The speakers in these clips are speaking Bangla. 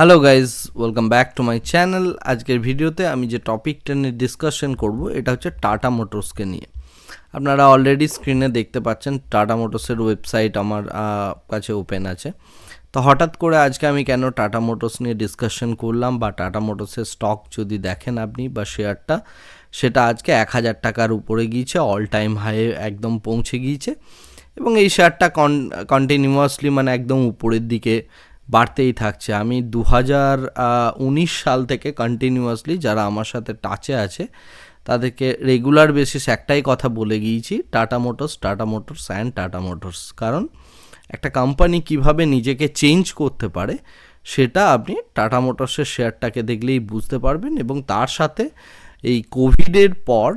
Hello guys welcome back to my channel আজকের ভিডিওতে আমি যে টপিকটা নিয়ে ডিসকাশন করব, এটা হচ্ছে টাটা মোটরসকে নিয়ে। আপনারা অলরেডি স্ক্রিনে দেখতে পাচ্ছেন টাটা মোটরসের ওয়েবসাইট আমার কাছে ওপেন আছে। তো হঠাৎ করে আজকে আমি কেন টাটা মোটরস নিয়ে ডিসকাশন করলাম, বা টাটা মোটরসের স্টক যদি দেখেন আপনি, বা শেয়ারটা সেটা আজকে এক হাজার টাকার উপরে গিয়েছে অল টাইম হাই একদম পৌঁছে গিয়েছে। এবং এই শেয়ারটা কন কন্টিনিউয়াসলি মানে একদম উপরের দিকে বাড়তেই থাকছে। আমি দু হাজার উনিশ সাল থেকে কন্টিনিউয়াসলি যারা আমার সাথে টাচে আছে, তাদেরকে রেগুলার বেসিস একটাই কথা বলে গিয়েছি Tata motors Tata motors and Tata motors কারণ একটা কোম্পানি কীভাবে নিজেকে চেঞ্জ করতে পারে, সেটা আপনি টাটা মোটরসের শেয়ারটাকে দেখলেই বুঝতে পারবেন এবং তার সাথে এই কোভিডের পর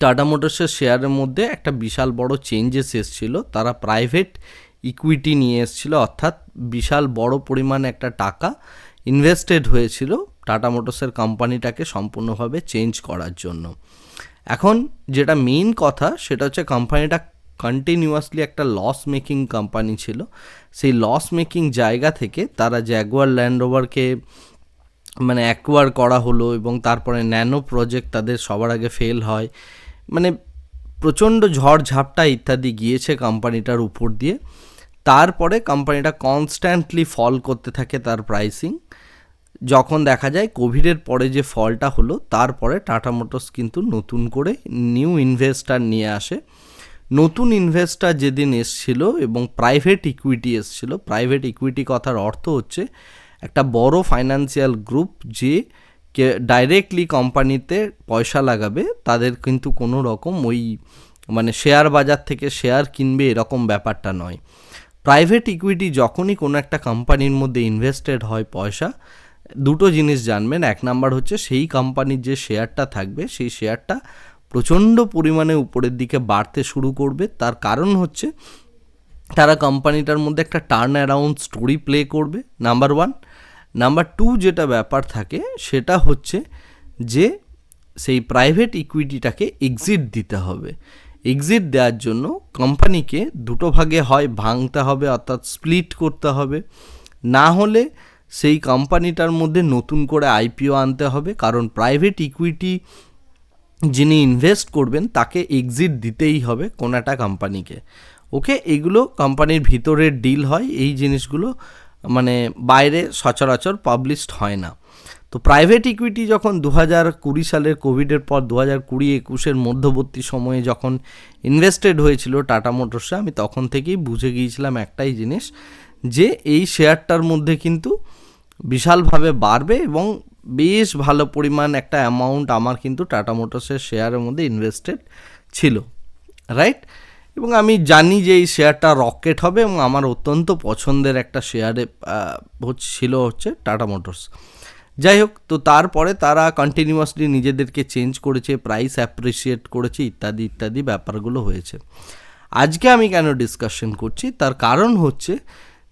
টাটা মোটরসের শেয়ারের মধ্যে একটা বিশাল বড় চেঞ্জেস এসেছিল। তারা প্রাইভেট ইকুইটি নিয়ে এসেছিল, অর্থাৎ বিশাল বড় পরিমাণে একটা টাকা ইনভেস্টেড হয়েছিল টাটা মোটরসের কোম্পানিটাকে সম্পূর্ণভাবে চেঞ্জ করার জন্য। এখন যেটা মেইন কথা, সেটা হচ্ছে কোম্পানিটা কন্টিনিউয়াসলি একটা লস মেকিং কোম্পানি ছিল। সেই লস মেকিং জায়গা থেকে তারা জ্যাগুয়ার ল্যান্ড রোভারকে মানে অ্যাকোয়ার করা হলো এবং তারপরে ন্যানো প্রজেক্ট তাদের সবার আগে ফেল হয়। মানে প্রচণ্ড ঝড় ঝাপটা ইত্যাদি গিয়েছে কোম্পানিটার উপর দিয়ে। তারপরে কোম্পানিটা কনস্ট্যান্টলি ফল করতে থাকে তার প্রাইসিং যখন দেখা যায় কোভিডের পরে যে ফলটা হলো, তারপরে টাটা মোটরস কিন্তু নতুন করে নিউ ইনভেস্টার নিয়ে আসে। নতুন ইনভেস্টার যেদিন এসছিল এবং প্রাইভেট ইকুইটি এসছিল প্রাইভেট ইকুইটি কথার অর্থ হচ্ছে একটা বড় ফাইন্যান্সিয়াল গ্রুপ যে কে ডাইরেক্টলি কোম্পানিতে পয়সা লাগাবে, তাদের কিন্তু কোনো রকম ওই মানে শেয়ার বাজার থেকে শেয়ার কিনবে এরকম ব্যাপারটা নয়। প্রাইভেট ইকুইটি যখনই কোনো একটা কোম্পানির মধ্যে ইনভেস্টেড হয় পয়সা, দুটো জিনিস জানবেন। এক নাম্বার হচ্ছে সেই কোম্পানির যে শেয়ারটা থাকবে, সেই শেয়ারটা প্রচণ্ড পরিমাণে উপরের দিকে বাড়তে শুরু করবে। তার কারণ হচ্ছে তারা কোম্পানিটার মধ্যে একটা টার্ন অ্যারাউন্ড স্টোরি প্লে করবে নাম্বার ওয়ান নাম্বার টু যেটা ব্যাপার থাকে, সেটা হচ্ছে যে সেই প্রাইভেট ইকুইটিটাকে এক্সিট দিতে হবে। এক্সিট দেওয়ার জন্য কোম্পানিকে দুটো ভাগে হয়, ভাঙতে হবে, অর্থাৎ স্প্লিট করতে হবে। না হলে সেই কোম্পানিটার মধ্যে নতুন করে আইপিও আনতে হবে, কারণ প্রাইভেট ইকুইটি যিনি ইনভেস্ট করবেন, তাকে এক্সিট দিতেই হবে কোনো একটা কোম্পানিকে ওকে এগুলো কোম্পানির ভিতরের ডিল হয়, এই জিনিসগুলো মানে বাইরে সচরাচর পাবলিশড হয় না। তো প্রাইভেট ইকুইটি যখন দু হাজার কুড়ি সালের কোভিডের পর দু হাজার কুড়ি একুশের মধ্যবর্তী সময়ে যখন ইনভেস্টেড হয়েছিল টাটা মোটরসে আমি তখন থেকেই বুঝে গিয়েছিলাম একটাই জিনিস যে এই শেয়ারটার মধ্যে কিন্তু বিশালভাবে বাড়বে এবং বেশ ভালো পরিমাণ একটা অ্যামাউন্ট আমার কিন্তু টাটা মোটরসের শেয়ারের মধ্যে ইনভেস্টেড ছিল রাইট এবং আমি জানি যে এই শেয়ারটা রকেট হবে এবং আমার অত্যন্ত পছন্দের একটা শেয়ারে ছিল হচ্ছে টাটা মোটরস যাই হোক, তো তারপরে তারা কন্টিনিউয়াসলি নিজেদেরকে চেঞ্জ করেছে প্রাইস অ্যাপ্রিসিয়েট করেছে, ইত্যাদি ইত্যাদি ব্যাপারগুলো হয়েছে। আজকে আমি কেন ডিসকাশন করছি? তার কারণ হচ্ছে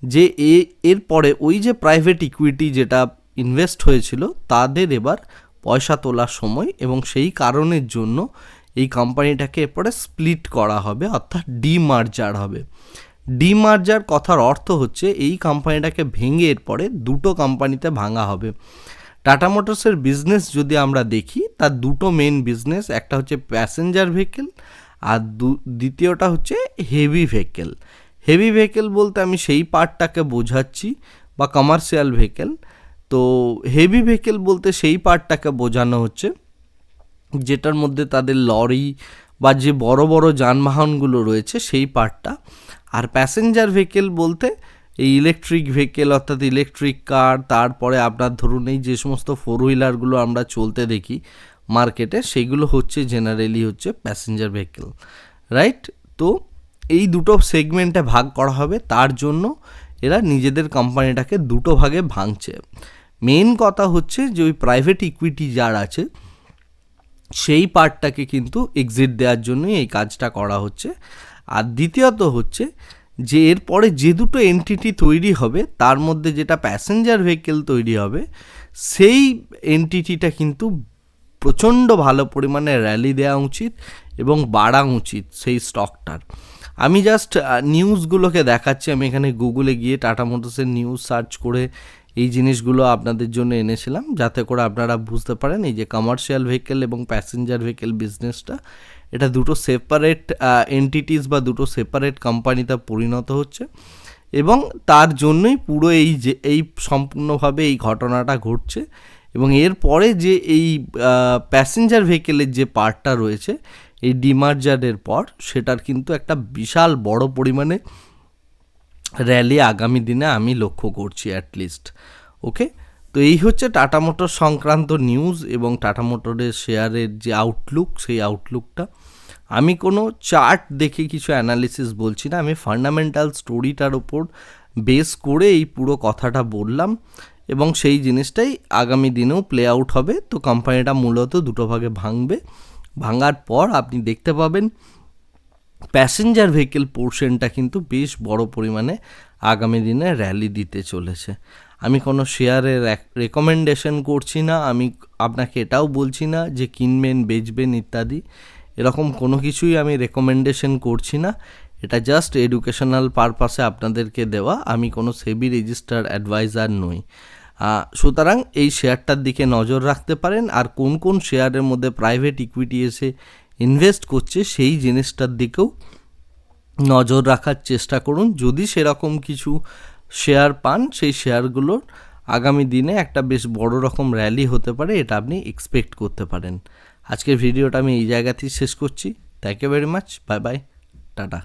যে এ এরপরে ওই যে প্রাইভেট ইকুইটি যেটা ইনভেস্ট হয়েছিল, তাদের এবার পয়সা তোলার সময় এবং সেই কারণের জন্য এই কোম্পানিটাকে এরপরে স্প্লিট করা হবে, অর্থাৎ ডিমার্জার হবে। ডিমার্জার কথার অর্থ হচ্ছে এই কোম্পানিটাকে ভেঙে এরপরে দুটো কোম্পানিতে ভাঙা হবে। টাটা মোটরসের বিজনেস যদি আমরা দেখি, তার দুটো মেন বিজনেস একটা হচ্ছে প্যাসেঞ্জার ভেহিকেল আর দ্বিতীয়টা হচ্ছে হেভি ভেহিকেল হেভি ভেহিকেল বলতে আমি সেই পার্টটাকে বোঝাচ্ছি বা কমার্শিয়াল ভেহিকেল তো হেভি ভেহিকেল বলতে সেই পার্টটাকে বোঝানো হচ্ছে, যেটার মধ্যে তাদের লরি বা যে বড় বড় যানবাহনগুলো রয়েছে, সেই পার্টটা আর প্যাসেঞ্জার ভেহিকেল বলতে এই ইলেকট্রিক ভেহিকেল অর্থাৎ ইলেকট্রিক কার তারপরে আপনার ধরুন এই যে সমস্ত ফোর হুইলারগুলো আমরা চলতে দেখি মার্কেটে সেগুলো হচ্ছে জেনারেলি হচ্ছে প্যাসেঞ্জার ভেহিকেল রাইট তো এই দুটো সেগমেন্টে ভাগ করা হবে, তার জন্য এরা নিজেদের কোম্পানিটাকে দুটো ভাগে ভাঙছে। মেন কথা হচ্ছে যে ওই প্রাইভেট ইকুইটি যার আছে, সেই পার্টটাকে কিন্তু এক্সিট দেওয়ার জন্যই এই কাজটা করা হচ্ছে। আর দ্বিতীয়ত হচ্ছে যে এরপরে যে দুটো এন্টিটি তৈরি হবে, তার মধ্যে যেটা প্যাসেঞ্জার ভেহিকেল তৈরি হবে, সেই এন্টিটিটা কিন্তু প্রচণ্ড ভালো পরিমাণে র্যালি দেওয়া উচিত এবং বাড়া উচিত সেই স্টকটার আমি জাস্ট নিউজগুলোকে দেখাচ্ছি, আমি এখানে গুগলে গিয়ে টাটা মোটরসের নিউজ সার্চ করে এই জিনিসগুলো আপনাদের জন্য এনেছিলাম, যাতে করে আপনারা বুঝতে পারেন এই যে কমার্শিয়াল ভেহিকেল এবং প্যাসেঞ্জার ভেহিকেল বিজনেসটা এটা দুটো সেপারেট এন্টিটিস বা দুটো সেপারেট কোম্পানিতে পরিণত হচ্ছে এবং তার জন্যই পুরো এই যে, এই সম্পূর্ণভাবে এই ঘটনাটা ঘটছে এবং এরপরে যে এই প্যাসেঞ্জার ভেহিকেলের যে পার্টটা রয়েছে, এই ডিমার্জারের পর সেটার কিন্তু একটা বিশাল বড় পরিমাণে র্যালি আগামী দিনে আমি লক্ষ্য করছি অ্যাটলিস্ট ওকে তো এই হচ্ছে টাটা মোটর সংক্রান্ত নিউজ এবং টাটা মোটরের শেয়ারের যে আউটলুক সেই আউটলুকটা আমি কোনো চার্ট দেখে কিছু অ্যানালিসিস বলছি না, আমি ফান্ডামেন্টাল স্টোরিটার ওপর বেস করে এই পুরো কথাটা বললাম এবং সেই জিনিসটাই আগামী দিনেও প্লে আউট হবে। তো কোম্পানিটা মূলত দুটো ভাগে ভাঙবে। ভাঙার পর আপনি দেখতে পাবেন প্যাসেঞ্জার ভেহিকেল পোর্শনটা কিন্তু বেশ বড় পরিমাণে আগামী দিনে র্যালি দিতে চলেছে। আমি কোনো শেয়ারের রেকমেন্ডেশন করছি না, আমি আপনাকে এটাও বলছি না যে কিনবেন, বেচবেন ইত্যাদি। এরকম কোনো কিছুই আমি রেকমেন্ডেশন করছি না। এটা জাস্ট এডুকেশনাল পারপাসে আপনাদেরকে দেওয়া। আমি কোনো সেবি রেজিস্টার অ্যাডভাইজার নই। সুতরাং এই শেয়ারটার দিকে নজর রাখতে পারেন। আর কোন কোন শেয়ারের মধ্যে প্রাইভেট ইকুইটি এসে ইনভেস্ট করছে, সেই জিনিসটার দিকেও নজর রাখার চেষ্টা করুন। যদি সেরকম কিছু শেয়ার পান, সেই শেয়ারগুলোর আগামী দিনে একটা বেশ বড় রকম র্যালি হতে পারে, এটা আপনি এক্সপেক্ট করতে পারেন। আজকের ভিডিওটা আমি এই জায়গাতেই শেষ করছি। Thank you very much bye bye ta ta